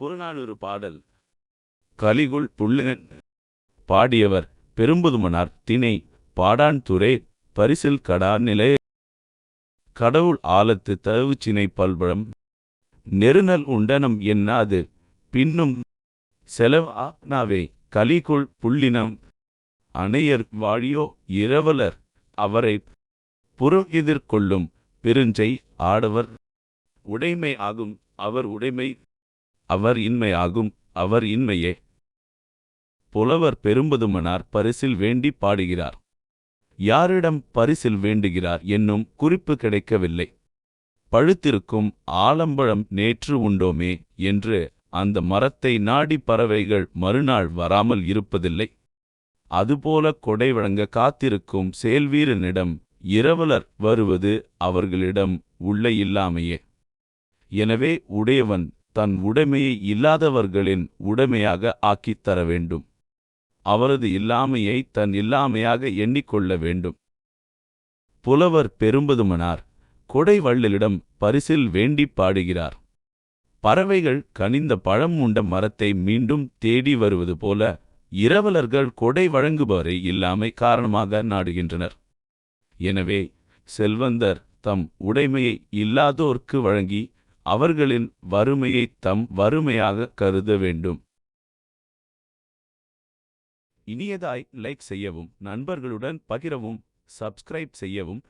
புறநானூறு பாடல். கலிகுள் புள்ளினன் பாடியவர் பெரும்புதுமனார் திணை பாடான் துறை பரிசில் கடா நிலை. கடவுள் ஆலத்து தவுச்சினை பல்பழம் நெருநல் உண்டனம் என்னாது பின்னும் செலவா ஆக்னாவே கலிகுள் புள்ளினம் அணையர் வாழியோ இரவலர் அவரை புறம் எதிர்கொள்ளும் பெருஞ்செய் ஆடவர் உடைமை ஆகும் அவர் உடைமை அவர் இன்மையாகும் அவர் இன்மையே. புலவர் பெரும்பதுமனார் பரிசில் வேண்டி பாடுகிறார். யாரிடம் பரிசில் வேண்டுகிறார் என்னும் குறிப்பு கிடைக்கவில்லை. பழுத்திருக்கும் ஆலம்பழம் நேற்று உண்டோமே என்று அந்த மரத்தை நாடி பறவைகள் மறுநாள் வராமல் இருப்பதில்லை. அதுபோல கொடை வழங்க காத்திருக்கும் செயல்வீரனிடம் இரவலர் வருவது அவர்களிடம் உள்ள இல்லாமையே. எனவே உடையவன் தன் உடைமையை இல்லாதவர்களின் உடைமையாக ஆக்கித் தர வேண்டும். அவரது இல்லாமையை தன் இல்லாமையாக எண்ணிக்கொள்ள வேண்டும். புலவர் பெரும்பதுமனார் கொடை வள்ளலிடம் பரிசில் வேண்டி பாடுகிறார். பறவைகள் கனிந்த பழம் உண்ட மரத்தை மீண்டும் தேடி வருவது போல இரவலர்கள் கொடை வழங்குபவரை இல்லாமை காரணமாக நாடுகின்றனர். எனவே செல்வந்தர் தம் உடைமையை இல்லாதோர்க்கு வழங்கி அவர்களின் வறுமையை தம் வறுமையாக கருத வேண்டும். இனியதாய் லைக் செய்யவும் நண்பர்களுடன் பகிரவும் சப்ஸ்கிரைப் செய்யவும்.